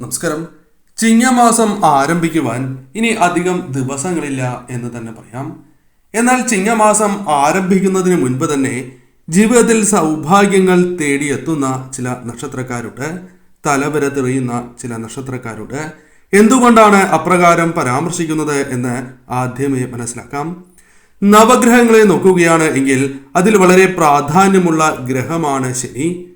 നമസ്കാരം. ചിങ്ങമാസം ആരംഭിക്കുവാൻ ഇനി അധികം ദിവസങ്ങളില്ല എന്ന് തന്നെ പറയാം. എന്നാൽ ചിങ്ങമാസം ആരംഭിക്കുന്നതിന് മുൻപ് തന്നെ ജീവിതത്തിൽ സൗഭാഗ്യങ്ങൾ തേടിയെത്തുന്ന ചില നക്ഷത്രക്കാരുണ്ട്. തലവര തെറിയുന്ന ചില നക്ഷത്രക്കാരുണ്ട്. എന്തുകൊണ്ടാണ് അപ്രകാരം പരാമർശിക്കുന്നത് എന്ന് ആദ്യമേ മനസ്സിലാക്കാം. നവഗ്രഹങ്ങളെ നോക്കുകയാണ് എങ്കിൽ അതിൽ വളരെ പ്രാധാന്യമുള്ള ഗ്രഹമാണ് ശനി.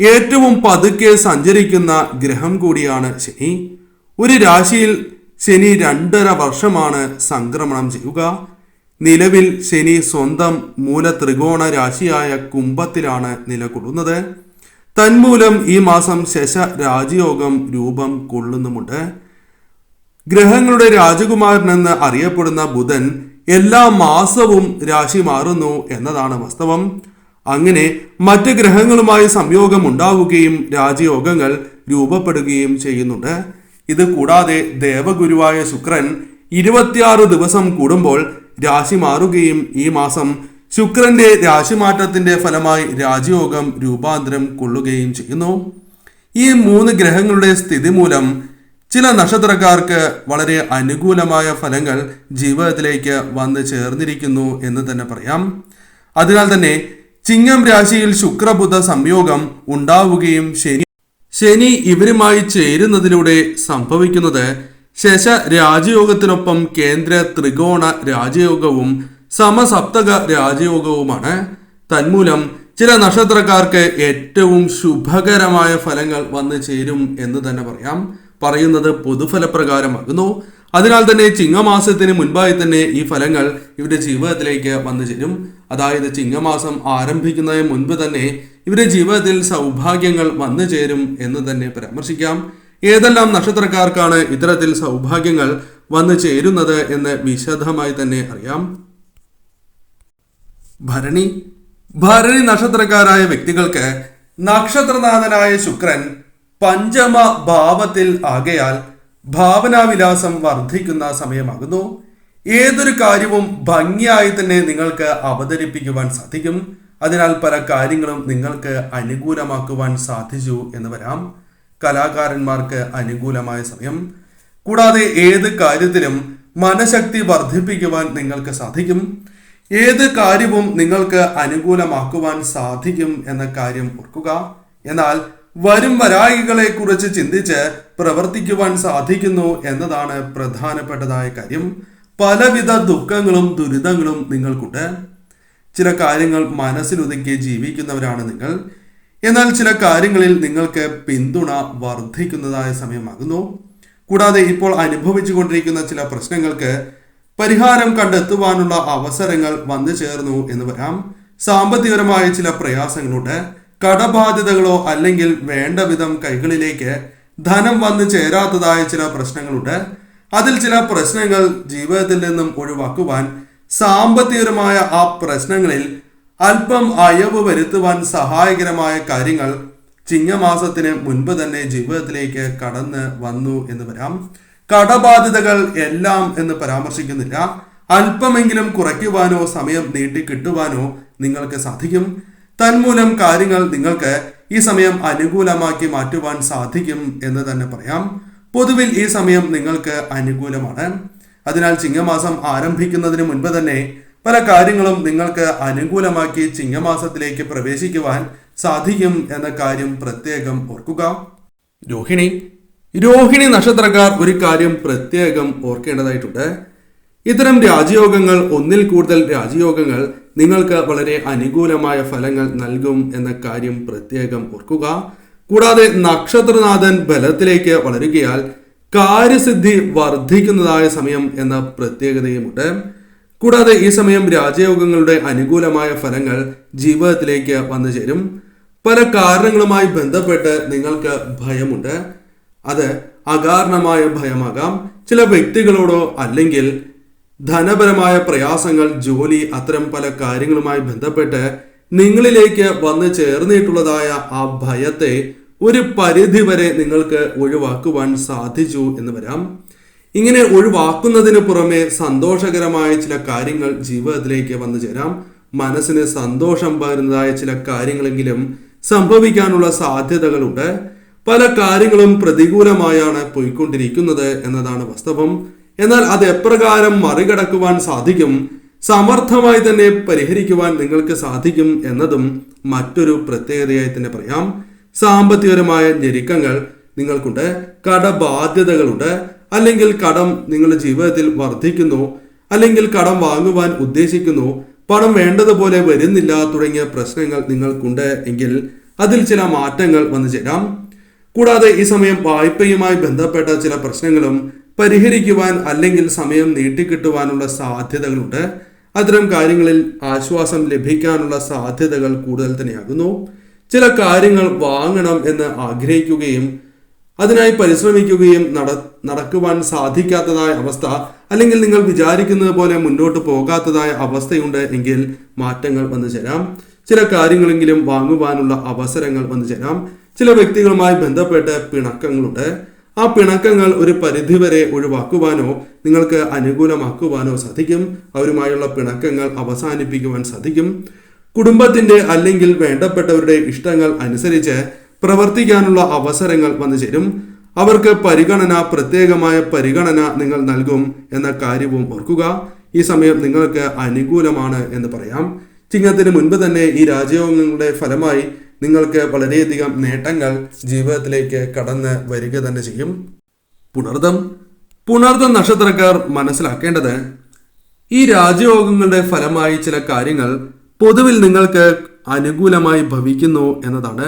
ഏറ്റവും പതുക്കെ സഞ്ചരിക്കുന്ന ഗ്രഹം കൂടിയാണ് ശനി. ഒരു രാശിയിൽ ശനി രണ്ടര വർഷമാണ് സംക്രമണം ചെയ്യുക. നിലവിൽ ശനി സ്വന്തം മൂല ത്രികോണ രാശിയായ കുംഭത്തിലാണ് നിലകൊള്ളുന്നത്. തന്മൂലം ഈ മാസം ശശ രാജയോഗം രൂപം കൊള്ളുന്നുമുണ്ട്. ഗ്രഹങ്ങളുടെ രാജകുമാരൻ എന്ന് അറിയപ്പെടുന്ന ബുധൻ എല്ലാ മാസവും രാശി മാറുന്നു എന്നതാണ് വാസ്തവം. അങ്ങനെ മറ്റ് ഗ്രഹങ്ങളുമായി സംയോഗം ഉണ്ടാവുകയും രാജയോഗങ്ങൾ രൂപപ്പെടുകയും ചെയ്യുന്നുണ്ട്. ഇത് കൂടാതെ ദേവഗുരുവായ ശുക്രൻ ഇരുപത്തിയാറ് ദിവസം കൂടുമ്പോൾ രാശി മാറുകയും ഈ മാസം ശുക്രന്റെ രാശിമാറ്റത്തിന്റെ ഫലമായി രാജയോഗം രൂപാന്തരം കൊള്ളുകയും ചെയ്യുന്നു. ഈ മൂന്ന് ഗ്രഹങ്ങളുടെ സ്ഥിതി മൂലം ചില നക്ഷത്രക്കാർക്ക് വളരെ അനുകൂലമായ ഫലങ്ങൾ ജീവിതത്തിലേക്ക് വന്നു ചേർന്നിരിക്കുന്നു എന്ന് തന്നെ പറയാം. അതിനാൽ തന്നെ ചിങ്ങം രാശിയിൽ ശുക്രബുധ സംയോഗം ഉണ്ടാവുകയും ശനി ശനി ഇവരുമായി ചേരുന്നതിലൂടെ സംഭവിക്കുന്നത് ശശ രാജയോഗത്തിനൊപ്പം കേന്ദ്ര ത്രികോണ രാജയോഗവും സമസപ്തക രാജയോഗവുമാണ്. തന്മൂലം ചില നക്ഷത്രക്കാർക്ക് ഏറ്റവും ശുഭകരമായ ഫലങ്ങൾ വന്നു ചേരും എന്ന് തന്നെ പറയാം. പറയുന്നത് പൊതുഫലപ്രകാരമാകുന്നു. അതിനാൽ തന്നെ ചിങ്ങമാസത്തിന് മുൻപായി തന്നെ ഈ ഫലങ്ങൾ ഇവരുടെ ജീവിതത്തിലേക്ക് വന്നു ചേരും. അതായത് ചിങ്ങമാസം ആരംഭിക്കുന്നതിന് മുൻപ് തന്നെ ഇവരുടെ ജീവിതത്തിൽ സൗഭാഗ്യങ്ങൾ വന്നു ചേരും എന്ന് തന്നെ പരാമർശിക്കാം. ഏതെല്ലാം നക്ഷത്രക്കാർക്കാണ് ഇത്തരത്തിൽ സൗഭാഗ്യങ്ങൾ വന്നു ചേരുന്നത് എന്ന് വിശദമായി തന്നെ അറിയാം. ഭരണി. ഭരണി നക്ഷത്രക്കാരായ വ്യക്തികൾക്ക് നക്ഷത്രനാഥനായ ശുക്രൻ പഞ്ചമ ഭാവത്തിൽ ആകയാൽ ഭാവനാവിലാസം വർദ്ധിക്കുന്ന സമയമാകുന്നു. ഏതൊരു കാര്യവും ഭംഗിയായി തന്നെ നിങ്ങൾക്ക് അവതരിപ്പിക്കുവാൻ സാധിക്കും. അതിനാൽ പല കാര്യങ്ങളും നിങ്ങൾക്ക് അനുകൂലമാക്കുവാൻ സാധിച്ചു എന്ന് വരാം. കലാകാരന്മാർക്ക് അനുകൂലമായ സമയം. കൂടാതെ ഏത് കാര്യത്തിലും മനഃശക്തി വർദ്ധിപ്പിക്കുവാൻ നിങ്ങൾക്ക് സാധിക്കും. ഏത് കാര്യവും നിങ്ങൾക്ക് അനുകൂലമാക്കുവാൻ സാധിക്കും എന്ന കാര്യം ഓർക്കുക. എന്നാൽ വരും വരായികളെ കുറിച്ച് ചിന്തിച്ച് പ്രവർത്തിക്കുവാൻ സാധിക്കുന്നു എന്നതാണ് പ്രധാനപ്പെട്ടതായ കാര്യം. പലവിധ ദുഃഖങ്ങളും ദുരിതങ്ങളും നിങ്ങൾക്കുണ്ട്. ചില കാര്യങ്ങൾ മനസ്സിലൊതുക്കി ജീവിക്കുന്നവരാണ് നിങ്ങൾ. എന്നാൽ ചില കാര്യങ്ങളിൽ നിങ്ങൾക്ക് പിന്തുണ വർദ്ധിക്കുന്നതായ സമയമാകുന്നു. കൂടാതെ ഇപ്പോൾ അനുഭവിച്ചുകൊണ്ടിരിക്കുന്ന ചില പ്രശ്നങ്ങൾക്ക് പരിഹാരം കണ്ടെത്തുവാനുള്ള അവസരങ്ങൾ വന്നു ചേർന്നു എന്ന് വരാം. സാമ്പത്തികപരമായ ചില പ്രയാസങ്ങളുണ്ട്. കടബാധ്യതകളോ അല്ലെങ്കിൽ വേണ്ട വിധം കൈകളിലേക്ക് ധനം വന്നു ചേരാത്തതായ ചില പ്രശ്നങ്ങളുണ്ട്. അതിൽ ചില പ്രശ്നങ്ങൾ ജീവിതത്തിൽ നിന്നും ഒഴിവാക്കുവാൻ സാമ്പത്തികപരമായ ആ പ്രശ്നങ്ങളിൽ അല്പം അയവ് വരുത്തുവാൻ സഹായകരമായ കാര്യങ്ങൾ ചിങ്ങമാസത്തിന് മുൻപ് തന്നെ ജീവിതത്തിലേക്ക് കടന്ന് വന്നു എന്ന് വരാം. കടബാധ്യതകൾ എല്ലാം എന്ന് പരാമർശിക്കുന്നില്ല. അല്പമെങ്കിലും കുറയ്ക്കുവാനോ സമയം നീട്ടി കിട്ടുവാനോ നിങ്ങൾക്ക് സാധിക്കും. തന്മൂലം കാര്യങ്ങൾ നിങ്ങൾക്ക് ഈ സമയം അനുകൂലമാക്കി മാറ്റുവാൻ സാധിക്കും എന്ന് തന്നെ പറയാം. പൊതുവിൽ ഈ സമയം നിങ്ങൾക്ക് അനുകൂലമാണ്. അതിനാൽ ചിങ്ങമാസം ആരംഭിക്കുന്നതിന് മുൻപ് തന്നെ പല കാര്യങ്ങളും നിങ്ങൾക്ക് അനുകൂലമാക്കി ചിങ്ങമാസത്തിലേക്ക് പ്രവേശിക്കുവാൻ സാധിക്കും എന്ന കാര്യം പ്രത്യേകം ഓർക്കുക. രോഹിണി രോഹിണി നക്ഷത്രക്കാർ ഒരു കാര്യം പ്രത്യേകം ഓർക്കേണ്ടതായിട്ടുണ്ട്. ഇത്തരം രാജയോഗങ്ങൾ ഒന്നിൽ കൂടുതൽ രാജയോഗങ്ങൾ നിങ്ങൾക്ക് വളരെ അനുകൂലമായ ഫലങ്ങൾ നൽകും എന്ന കാര്യം പ്രത്യേകം ഓർക്കുക. കൂടാതെ നക്ഷത്രനാഥൻ ബലത്തിലേക്ക് വളരുകയാൽ കാര്യസിദ്ധി വർദ്ധിക്കുന്നതായ സമയം എന്ന പ്രത്യേകതയുമുണ്ട്. കൂടാതെ ഈ സമയം രാജയോഗങ്ങളുടെ അനുകൂലമായ ഫലങ്ങൾ ജീവിതത്തിലേക്ക് വന്നു ചേരും. പല കാരണങ്ങളുമായി ബന്ധപ്പെട്ട് നിങ്ങൾക്ക് ഭയമുണ്ട്. അത് അകാരണമായ ഭയമാകാം. ചില വ്യക്തികളോടോ അല്ലെങ്കിൽ ധനപരമായ പ്രയാസങ്ങൾ ജോലി അത്തരം പല കാര്യങ്ങളുമായി ബന്ധപ്പെട്ട് നിങ്ങളിലേക്ക് വന്നു ചേർന്നിട്ടുള്ളതായ ആ ഭയത്തെ ഒരു പരിധി വരെ നിങ്ങൾക്ക് ഒഴിവാക്കുവാൻ സാധിച്ചു എന്ന് വരാം. ഇങ്ങനെ ഒഴിവാക്കുന്നതിന് പുറമെ സന്തോഷകരമായ ചില കാര്യങ്ങൾ ജീവിതത്തിലേക്ക് വന്നു ചേരാം. മനസ്സിന് സന്തോഷം പകരുന്നതായ ചില കാര്യങ്ങളെങ്കിലും സംഭവിക്കാനുള്ള സാധ്യതകളുണ്ട്. പല കാര്യങ്ങളും പ്രതികൂലമായാണ് പോയിക്കൊണ്ടിരിക്കുന്നത് എന്നതാണ് വാസ്തവം. എന്നാൽ അത് എപ്രകാരം മറികടക്കുവാൻ സാധിക്കും? സമർത്ഥമായി തന്നെ പരിഹരിക്കുവാൻ നിങ്ങൾക്ക് സാധിക്കും എന്നതും മറ്റൊരു പ്രത്യേകതയായി തന്നെ പറയാം. സാമ്പത്തികപരമായ ഞെരുക്കങ്ങൾ നിങ്ങൾക്കുണ്ട് കടബാധ്യതകളുണ്ട് അല്ലെങ്കിൽ കടം നിങ്ങളുടെ ജീവിതത്തിൽ വർദ്ധിക്കുന്നു അല്ലെങ്കിൽ കടം വാങ്ങുവാൻ ഉദ്ദേശിക്കുന്നു പണം വേണ്ടതുപോലെ വരുന്നില്ല തുടങ്ങിയ പ്രശ്നങ്ങൾ നിങ്ങൾക്കുണ്ട് എങ്കിൽ അതിൽ ചില മാറ്റങ്ങൾ വന്നു ചേരാം. കൂടാതെ ഈ സമയം വായ്പയുമായി ബന്ധപ്പെട്ട ചില പ്രശ്നങ്ങളും പരിഹരിക്കുവാൻ അല്ലെങ്കിൽ സമയം നീട്ടിക്കിട്ടുവാനുള്ള സാധ്യതകളുണ്ട്. അത്തരം കാര്യങ്ങളിൽ ആശ്വാസം ലഭിക്കാനുള്ള സാധ്യതകൾ കൂടുതൽ തന്നെയാകുന്നു. ചില കാര്യങ്ങൾ വാങ്ങണം എന്ന് ആഗ്രഹിക്കുകയും അതിനായി പരിശ്രമിക്കുകയും നട നടക്കുവാൻ സാധിക്കാത്തതായ അവസ്ഥ അല്ലെങ്കിൽ നിങ്ങൾ വിചാരിക്കുന്നത് പോലെ മുന്നോട്ട് പോകാത്തതായ അവസ്ഥയുണ്ട് എങ്കിൽ മാറ്റങ്ങൾ വന്നു ചേരാം. ചില കാര്യങ്ങളെങ്കിലും വാങ്ങുവാനുള്ള അവസരങ്ങൾ വന്നു ചേരാം. ചില വ്യക്തികളുമായി ബന്ധപ്പെട്ട് പിണക്കങ്ങളുണ്ട്. ആ പിണക്കങ്ങൾ ഒരു പരിധിവരെ ഒഴിവാക്കുവാനോ നിങ്ങൾക്ക് അനുകൂലമാക്കുവാനോ സാധിക്കും. അവരുമായുള്ള പിണക്കങ്ങൾ അവസാനിപ്പിക്കുവാൻ സാധിക്കും. കുടുംബത്തിന്റെ അല്ലെങ്കിൽ വേണ്ടപ്പെട്ടവരുടെ ഇഷ്ടങ്ങൾ അനുസരിച്ച് പ്രവർത്തിക്കാനുള്ള അവസരങ്ങൾ വന്നു ചേരും. അവർക്ക് പരിഗണന പ്രത്യേകമായ പരിഗണന നിങ്ങൾ നൽകും എന്ന കാര്യവും ഓർക്കുക. ഈ സമയം നിങ്ങൾക്ക് അനുകൂലമാണ് എന്ന് പറയാം. ചിങ്ങത്തിന് മുൻപ് തന്നെ ഈ രാജയോഗങ്ങളുടെ ഫലമായി നിങ്ങൾക്ക് വളരെയധികം നേട്ടങ്ങൾ ജീവിതത്തിലേക്ക് കടന്ന് വരിക തന്നെ ചെയ്യും. പുണർദം. പുണർദം നക്ഷത്രക്കാർ മനസ്സിലാക്കേണ്ടത് ഈ രാജയോഗങ്ങളുടെ ഫലമായി ചില കാര്യങ്ങൾ പൊതുവിൽ നിങ്ങൾക്ക് അനുകൂലമായി ഭവിക്കുന്നു എന്നതാണ്.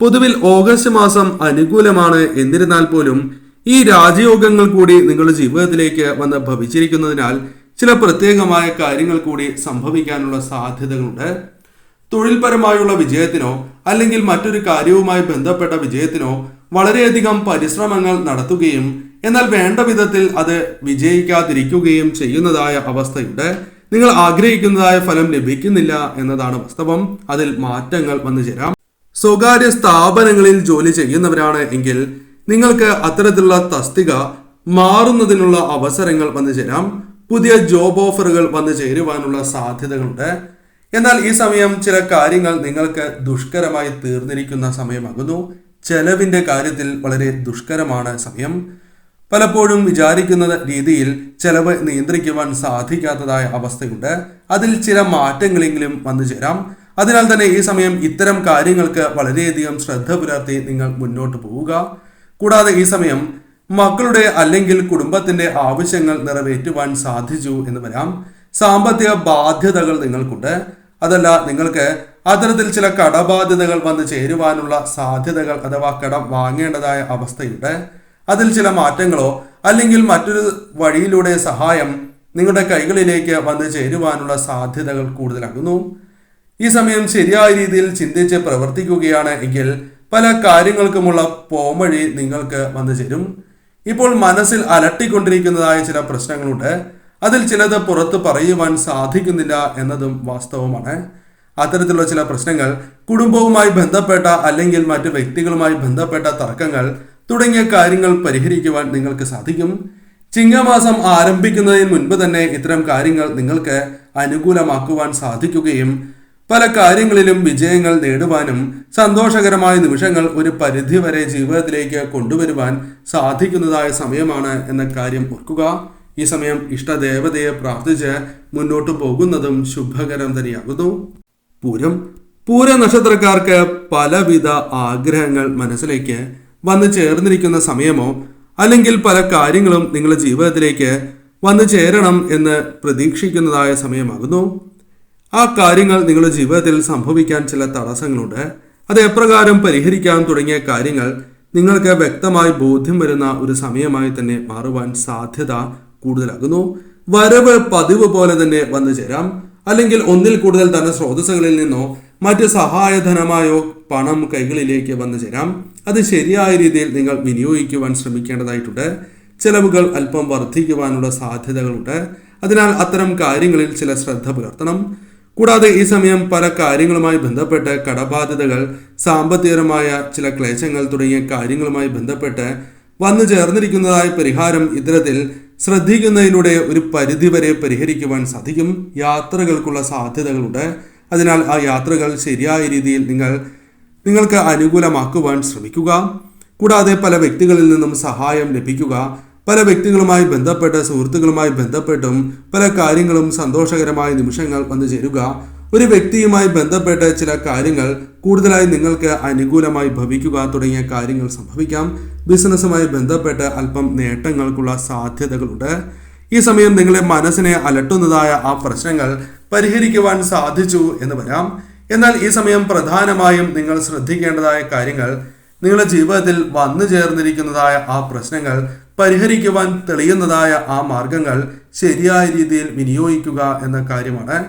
പൊതുവിൽ ഓഗസ്റ്റ് മാസം അനുകൂലമാണ് എന്നിരുന്നാൽ പോലും ഈ രാജയോഗങ്ങൾ കൂടി നിങ്ങളുടെ ജീവിതത്തിലേക്ക് വന്ന് ഭവിച്ചിരിക്കുന്നതിനാൽ ചില പ്രത്യേകമായ കാര്യങ്ങൾ കൂടി സംഭവിക്കാനുള്ള സാധ്യതകളുണ്ട്. തൊഴിൽപരമായുള്ള വിജയത്തിനോ അല്ലെങ്കിൽ മറ്റൊരു കാര്യവുമായി ബന്ധപ്പെട്ട വിജയത്തിനോ വളരെയധികം പരിശ്രമങ്ങൾ നടത്തുകയും എന്നാൽ വേണ്ട വിധത്തിൽ അത് വിജയിക്കാതിരിക്കുകയും ചെയ്യുന്നതായ അവസ്ഥയുണ്ട്. നിങ്ങൾ ആഗ്രഹിക്കുന്നതായ ഫലം ലഭിക്കുന്നില്ല എന്നതാണ് വാസ്തവം. അതിൽ മാറ്റങ്ങൾ വന്നു ചേരാം. സ്വകാര്യ സ്ഥാപനങ്ങളിൽ ജോലി ചെയ്യുന്നവരാണ് എങ്കിൽ നിങ്ങൾക്ക് അത്തരത്തിലുള്ള തസ്തിക മാറുന്നതിനുള്ള അവസരങ്ങൾ വന്നു ചേരാം. പുതിയ ജോബ് ഓഫറുകൾ വന്നു ചേരുവാനുള്ള സാധ്യതകളുണ്ട്. എന്നാൽ ഈ സമയം ചില കാര്യങ്ങൾ നിങ്ങൾക്ക് ദുഷ്കരമായി തീർന്നിരിക്കുന്ന സമയമാകുന്നു. ചെലവിന്റെ കാര്യത്തിൽ വളരെ ദുഷ്കരമാണ് സമയം. പലപ്പോഴും വിചാരിക്കുന്ന രീതിയിൽ ചെലവ് നിയന്ത്രിക്കുവാൻ സാധിക്കാത്തതായ അവസ്ഥയുണ്ട്. അതിൽ ചില മാറ്റങ്ങളെങ്കിലും വന്നു ചേരാം. അതിനാൽ തന്നെ ഈ സമയം ഇത്തരം കാര്യങ്ങൾക്ക് വളരെയധികം ശ്രദ്ധ പുലർത്തി നിങ്ങൾ മുന്നോട്ട് പോവുക. കൂടാതെ ഈ സമയം മക്കളുടെ അല്ലെങ്കിൽ കുടുംബത്തിന്റെ ആവശ്യങ്ങൾ നിറവേറ്റുവാൻ സാധിച്ചു എന്ന് വരാം. സാമ്പത്തിക ബാധ്യതകൾ നിങ്ങൾക്കുണ്ട്. അതല്ല നിങ്ങൾക്ക് അത്തരത്തിൽ ചില കടബാധ്യതകൾ വന്ന് ചേരുവാനുള്ള സാധ്യതകൾ അഥവാ കടം വാങ്ങേണ്ടതായ അവസ്ഥയുണ്ട്. അതിൽ ചില മാറ്റങ്ങളോ അല്ലെങ്കിൽ മറ്റൊരു വഴിയിലൂടെ സഹായം നിങ്ങളുടെ കൈകളിലേക്ക് വന്ന് ചേരുവാനുള്ള സാധ്യതകൾ കൂടുതലാകുന്നു. ഈ സമയം ശരിയായ രീതിയിൽ ചിന്തിച്ച് പ്രവർത്തിക്കുകയാണ് എങ്കിൽ പല കാര്യങ്ങൾക്കുമുള്ള പോംവഴി നിങ്ങൾക്ക് വന്നു ചേരും. ഇപ്പോൾ മനസ്സിൽ അലട്ടിക്കൊണ്ടിരിക്കുന്നതായ ചില പ്രശ്നങ്ങളുണ്ട്. അതിൽ ചിലത് പുറത്ത് പറയുവാൻ സാധിക്കുന്നില്ല എന്നതും വാസ്തവമാണ്. അത്തരത്തിലുള്ള ചില പ്രശ്നങ്ങൾ കുടുംബവുമായി ബന്ധപ്പെട്ട അല്ലെങ്കിൽ മറ്റു വ്യക്തികളുമായി ബന്ധപ്പെട്ട തർക്കങ്ങൾ തുടങ്ങിയ കാര്യങ്ങൾ പരിഹരിക്കുവാൻ നിങ്ങൾക്ക് സാധിക്കും. ചിങ്ങമാസം ആരംഭിക്കുന്നതിന് മുൻപ് തന്നെ ഇത്തരം കാര്യങ്ങൾ നിങ്ങൾക്ക് അനുകൂലമാക്കുവാൻ സാധിക്കുകയും പല കാര്യങ്ങളിലും വിജയങ്ങൾ നേടുവാനും സന്തോഷകരമായ നിമിഷങ്ങൾ ഒരു പരിധിവരെ ജീവിതത്തിലേക്ക് കൊണ്ടുവരുവാൻ സാധിക്കുന്നതായ സമയമാണ് എന്ന കാര്യം ഓർക്കുക. ഈ സമയം ഇഷ്ടദേവതയെ പ്രാർത്ഥിച്ച് മുന്നോട്ട് പോകുന്നതും ശുഭകരം തന്നെയാകുന്നു. പൂരം പൂര നക്ഷത്രക്കാർക്ക് പലവിധ ആഗ്രഹങ്ങൾ മനസ്സിലേക്ക് വന്നു ചേർന്നിരിക്കുന്ന സമയമോ അല്ലെങ്കിൽ പല കാര്യങ്ങളും നിങ്ങളുടെ ജീവിതത്തിലേക്ക് വന്നു ചേരണം എന്ന് പ്രതീക്ഷിക്കുന്നതായ സമയമാകുന്നു. ആ കാര്യങ്ങൾ നിങ്ങളുടെ ജീവിതത്തിൽ സംഭവിക്കാൻ ചില തടസ്സങ്ങളുണ്ട്. അത് എപ്രകാരം പരിഹരിക്കാൻ തുടങ്ങിയ കാര്യങ്ങൾ നിങ്ങൾക്ക് വ്യക്തമായി ബോധ്യം വരുന്ന ഒരു സമയമായി തന്നെ മാറുവാൻ സാധ്യത കൂടുതലാകുന്നു വരവ് പതിവ് പോലെ തന്നെ വന്നു ചേരാം. അല്ലെങ്കിൽ ഒന്നിൽ കൂടുതൽ ധന സ്രോതസ്സുകളിൽ നിന്നോ മറ്റ് സഹായധനമായോ പണം കൈകളിലേക്ക് വന്നു ചേരാം. അത് ശരിയായ രീതിയിൽ നിങ്ങൾ വിനിയോഗിക്കുവാൻ ശ്രമിക്കേണ്ടതായിട്ടുണ്ട്. ചെലവുകൾ അല്പം വർദ്ധിക്കുവാനുള്ള സാധ്യതകളുണ്ട്. അതിനാൽ അത്തരം കാര്യങ്ങളിൽ ചില ശ്രദ്ധ പുലർത്തണം. കൂടാതെ ഈ സമയം പല കാര്യങ്ങളുമായി ബന്ധപ്പെട്ട് കടബാധ്യതകൾ സാമ്പത്തികപരമായ ചില ക്ലേശങ്ങൾ തുടങ്ങിയ കാര്യങ്ങളുമായി ബന്ധപ്പെട്ട് വന്നു ചേർന്നിരിക്കുന്നതായ പരിഹാരം ഇത്തരത്തിൽ ശ്രദ്ധിക്കുന്നതിലൂടെ ഒരു പരിധിവരെ പരിഹരിക്കുവാൻ സാധിക്കും. യാത്രകൾക്കുള്ള സാധ്യതകളുണ്ട്. അതിനാൽ ആ യാത്രകൾ ശരിയായ രീതിയിൽ നിങ്ങൾ നിങ്ങൾക്ക് അനുകൂലമാക്കുവാൻ ശ്രമിക്കുക. കൂടാതെ പല വ്യക്തികളിൽ നിന്നും സഹായം ലഭിക്കുക. പല വ്യക്തികളുമായി ബന്ധപ്പെട്ട് സുഹൃത്തുക്കളുമായി ബന്ധപ്പെട്ടും പല കാര്യങ്ങളും സന്തോഷകരമായ നിമിഷങ്ങൾ വന്നു ചേരുക. ഒരു വ്യക്തിയുമായി ബന്ധപ്പെട്ട ചില കാര്യങ്ങൾ കൂടുതലായി നിങ്ങൾക്ക് അനുകൂലമായി ഭവിക്കുക തുടങ്ങിയ കാര്യങ്ങൾ സംഭവിക്കാം. ബിസിനസ്സുമായി ബന്ധപ്പെട്ട് അല്പം നേട്ടങ്ങൾക്കുള്ള സാധ്യതകളുണ്ട്. ഈ സമയം നിങ്ങളെ മനസ്സിനെ അലട്ടുന്നതായ ആ പ്രശ്നങ്ങൾ പരിഹരിക്കുവാൻ സാധിച്ചു എന്ന് വരാം. എന്നാൽ ഈ സമയം പ്രധാനമായും നിങ്ങൾ ശ്രദ്ധിക്കേണ്ടതായ കാര്യങ്ങൾ നിങ്ങളുടെ ജീവിതത്തിൽ വന്നു ചേർന്നിരിക്കുന്നതായ ആ പ്രശ്നങ്ങൾ പരിഹരിക്കുവാൻ തെളിയുന്നതായ ആ മാർഗങ്ങൾ ശരിയായ രീതിയിൽ വിനിയോഗിക്കുക എന്ന കാര്യമാണ്.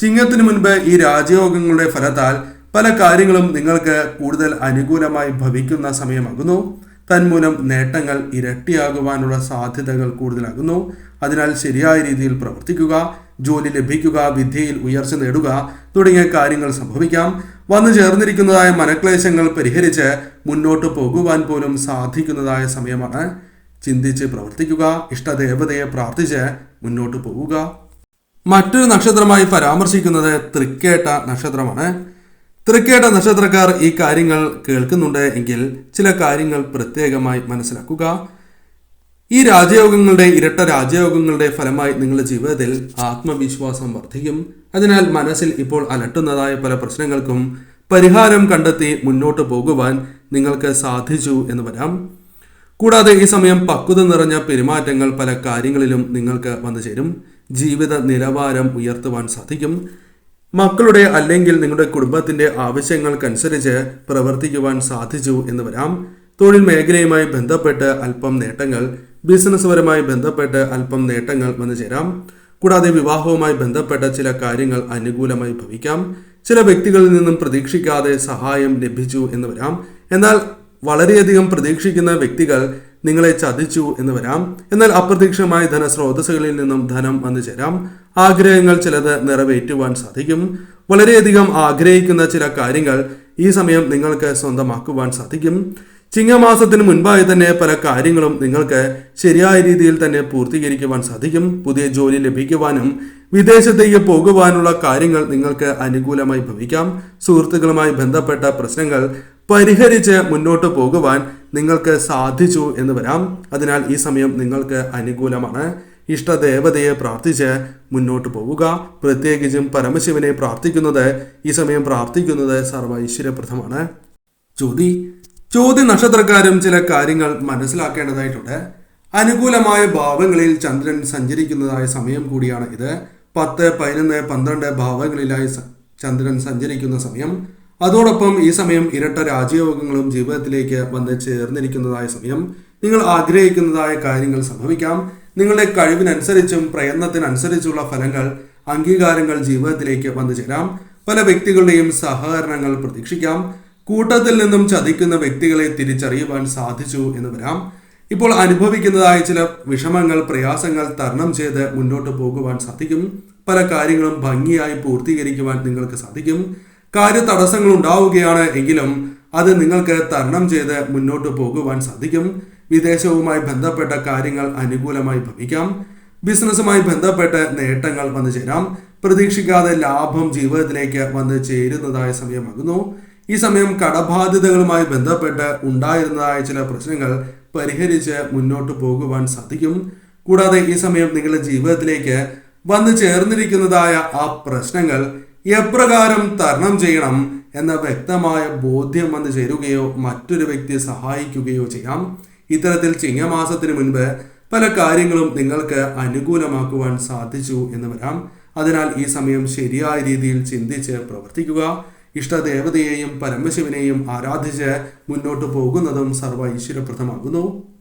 ചിങ്ങത്തിനു മുൻപ് ഈ രാജയോഗങ്ങളുടെ ഫലത്താൽ പല കാര്യങ്ങളും നിങ്ങൾക്ക് കൂടുതൽ അനുകൂലമായി ഭവിക്കുന്ന സമയമാകുന്നു. തന്മൂലം നേട്ടങ്ങൾ ഇരട്ടിയാകുവാനുള്ള സാധ്യതകൾ കൂടുതലാകുന്നു. അതിനാൽ ശരിയായ രീതിയിൽ പ്രവർത്തിക്കുക ജോലി ലഭിക്കുക വിദ്യയിൽ ഉയർച്ച നേടുക തുടങ്ങിയ കാര്യങ്ങൾ സംഭവിക്കാം. വന്നു ചേർന്നിരിക്കുന്നതായ മനക്ലേശങ്ങൾ പരിഹരിച്ച് മുന്നോട്ട് പോകുവാൻ പോലും സാധിക്കുന്നതായ സമയമാണ്. ചിന്തിച്ച് പ്രവർത്തിക്കുക ഇഷ്ടദേവതയെ പ്രാർത്ഥിച്ച് മുന്നോട്ട് പോവുക. മറ്റൊരു നക്ഷത്രമായി പരാമർശിക്കുന്നത് തൃക്കേട്ട നക്ഷത്രമാണ്. തൃക്കേട്ട നക്ഷത്രക്കാർ ഈ കാര്യങ്ങൾ കേൾക്കുന്നുണ്ട് എങ്കിൽ ചില കാര്യങ്ങൾ പ്രത്യേകമായി മനസ്സിലാക്കുക. ഈ രാജയോഗങ്ങളുടെ ഇരട്ട രാജയോഗങ്ങളുടെ ഫലമായി നിങ്ങളുടെ ജീവിതത്തിൽ ആത്മവിശ്വാസം വർദ്ധിക്കും. അതിനാൽ മനസ്സിൽ ഇപ്പോൾ അലട്ടുന്നതായ പല പ്രശ്നങ്ങൾക്കും പരിഹാരം കണ്ടെത്തി മുന്നോട്ട് പോകുവാൻ നിങ്ങൾക്ക് സാധിച്ചു എന്ന് വരാം. കൂടാതെ ഈ സമയം പക്വത നിറഞ്ഞ പെരുമാറ്റങ്ങൾ പല കാര്യങ്ങളിലും നിങ്ങൾക്ക് വന്നു ചേരും ജീവിത നിലവാരം ഉയർത്തുവാൻ സാധിക്കും. മക്കളുടെ അല്ലെങ്കിൽ നിങ്ങളുടെ കുടുംബത്തിന്റെ ആവശ്യങ്ങൾക്കനുസരിച്ച് പ്രവർത്തിക്കുവാൻ സാധിച്ചു എന്ന് വരാം. തൊഴിൽ മേഖലയുമായി ബന്ധപ്പെട്ട് അല്പം നേട്ടങ്ങൾ ബിസിനസ് പരമായി ബന്ധപ്പെട്ട് അല്പം നേട്ടങ്ങൾ വന്നു ചേരാം. കൂടാതെ വിവാഹവുമായി ബന്ധപ്പെട്ട ചില കാര്യങ്ങൾ അനുകൂലമായി ഭവിക്കാം. ചില വ്യക്തികളിൽ നിന്നും പ്രതീക്ഷിക്കാതെ സഹായം ലഭിച്ചു എന്ന് വരാം. എന്നാൽ വളരെയധികം പ്രതീക്ഷിക്കുന്ന വ്യക്തികൾ നിങ്ങളെ ചതിച്ചു എന്ന് വരാം. എന്നാൽ അപ്രതീക്ഷിതമായ ധനസ്രോതസ്സുകളിൽ നിന്നും ധനം വന്നു ചേരാം. ആഗ്രഹങ്ങൾ ചിലത് നിറവേറ്റുവാൻ സാധിക്കും. വളരെയധികം ആഗ്രഹിക്കുന്ന ചില കാര്യങ്ങൾ ഈ സമയം നിങ്ങൾക്ക് സ്വന്തമാക്കുവാൻ സാധിക്കും. ചിങ്ങമാസത്തിന് മുൻപായി തന്നെ പല കാര്യങ്ങളും നിങ്ങൾക്ക് ശരിയായ രീതിയിൽ തന്നെ പൂർത്തീകരിക്കുവാൻ സാധിക്കും. പുതിയ ജോലി ലഭിക്കുവാനും വിദേശത്തേക്ക് പോകുവാനുള്ള കാര്യങ്ങൾ നിങ്ങൾക്ക് അനുകൂലമായി ഭവിക്കാം. സുഹൃത്തുക്കളുമായി ബന്ധപ്പെട്ട പ്രശ്നങ്ങൾ പരിഹരിച്ച് മുന്നോട്ട് പോകുവാൻ നിങ്ങൾക്ക് സാധിച്ചു എന്ന് വരാം. അതിനാൽ ഈ സമയം നിങ്ങൾക്ക് അനുകൂലമാണ്. ഇഷ്ടദേവതയെ പ്രാർത്ഥിച്ച് മുന്നോട്ട് പോവുക. പ്രത്യേകിച്ചും പരമശിവനെ പ്രാർത്ഥിക്കുന്നത് ഈ സമയം പ്രാർത്ഥിക്കുന്നത് സർവ ഐശ്വര്യപ്രദമാണ് ജ്യോതി. ജ്യോതി നക്ഷത്രക്കാരും ചില കാര്യങ്ങൾ മനസ്സിലാക്കേണ്ടതായിട്ടുണ്ട്. അനുകൂലമായ ഭാവങ്ങളിൽ ചന്ദ്രൻ സഞ്ചരിക്കുന്നതായ സമയം കൂടിയാണ് ഇത്. പത്ത് പതിനൊന്ന് പന്ത്രണ്ട് ഭാവങ്ങളിലായി ചന്ദ്രൻ സഞ്ചരിക്കുന്ന സമയം. അതോടൊപ്പം ഈ സമയം ഇരട്ട രാജയോഗങ്ങളും ജീവിതത്തിലേക്ക് വന്ന് ചേർന്നിരിക്കുന്നതായ സമയം. നിങ്ങൾ ആഗ്രഹിക്കുന്നതായ കാര്യങ്ങൾ സംഭവിക്കാം. നിങ്ങളുടെ കഴിവിനനുസരിച്ചും പ്രയത്നത്തിനനുസരിച്ചുള്ള ഫലങ്ങൾ അംഗീകാരങ്ങൾ ജീവിതത്തിലേക്ക് വന്നു ചേരാം. പല വ്യക്തികളുടെയും സഹകരണങ്ങൾ പ്രതീക്ഷിക്കാം. കൂട്ടത്തിൽ നിന്നും ചതിക്കുന്ന വ്യക്തികളെ തിരിച്ചറിയുവാൻ സാധിച്ചു എന്ന് വരാം. ഇപ്പോൾ അനുഭവിക്കുന്നതായ ചില വിഷമങ്ങൾ പ്രയാസങ്ങൾ തരണം ചെയ്ത് മുന്നോട്ട് പോകുവാൻ സാധിക്കും. പല കാര്യങ്ങളും ഭംഗിയായി പൂർത്തീകരിക്കുവാൻ നിങ്ങൾക്ക് സാധിക്കും. കാര്യ തടസ്സങ്ങൾ ഉണ്ടാവുകയാണ് എങ്കിലും അത് നിങ്ങൾക്ക് തരണം ചെയ്ത് മുന്നോട്ട് പോകുവാൻ സാധിക്കും. വിദേശവുമായി ബന്ധപ്പെട്ട കാര്യങ്ങൾ അനുകൂലമായി ഭവിക്കാം. ബിസിനസ്സുമായി ബന്ധപ്പെട്ട് നേട്ടങ്ങൾ വന്നു ചേരാം. പ്രതീക്ഷിക്കാതെ ലാഭം ജീവിതത്തിലേക്ക് വന്നു ചേരുന്നതായ സമയമാകുന്നു. ഈ സമയം കടബാധ്യതകളുമായി ബന്ധപ്പെട്ട് ഉണ്ടായിരുന്നതായ ചില പ്രശ്നങ്ങൾ പരിഹരിച്ച് മുന്നോട്ട് പോകുവാൻ സാധിക്കും. കൂടാതെ ഈ സമയം നിങ്ങളുടെ ജീവിതത്തിലേക്ക് വന്നു ചേർന്നിരിക്കുന്നതായ ആ പ്രശ്നങ്ങൾ എപ്രകാരം തരണം ചെയ്യണം എന്ന വ്യക്തമായ ബോധ്യം വന്നു ചേരുകയോ മറ്റൊരു വ്യക്തിയെ സഹായിക്കുകയോ ചെയ്യാം. ഇത്തരത്തിൽ ചിങ്ങമാസത്തിന് മുൻപ് പല കാര്യങ്ങളും നിങ്ങൾക്ക് അനുകൂലമാക്കുവാൻ സാധിച്ചു എന്ന് വരാം. അതിനാൽ ഈ സമയം ശരിയായ രീതിയിൽ ചിന്തിച്ച് പ്രവർത്തിക്കുക. ഇഷ്ടദേവതയെയും പരമശിവനെയും ആരാധിച്ച് മുന്നോട്ട് പോകുന്നതും സർവ ഐശ്വര്യപ്രദമാകുന്നു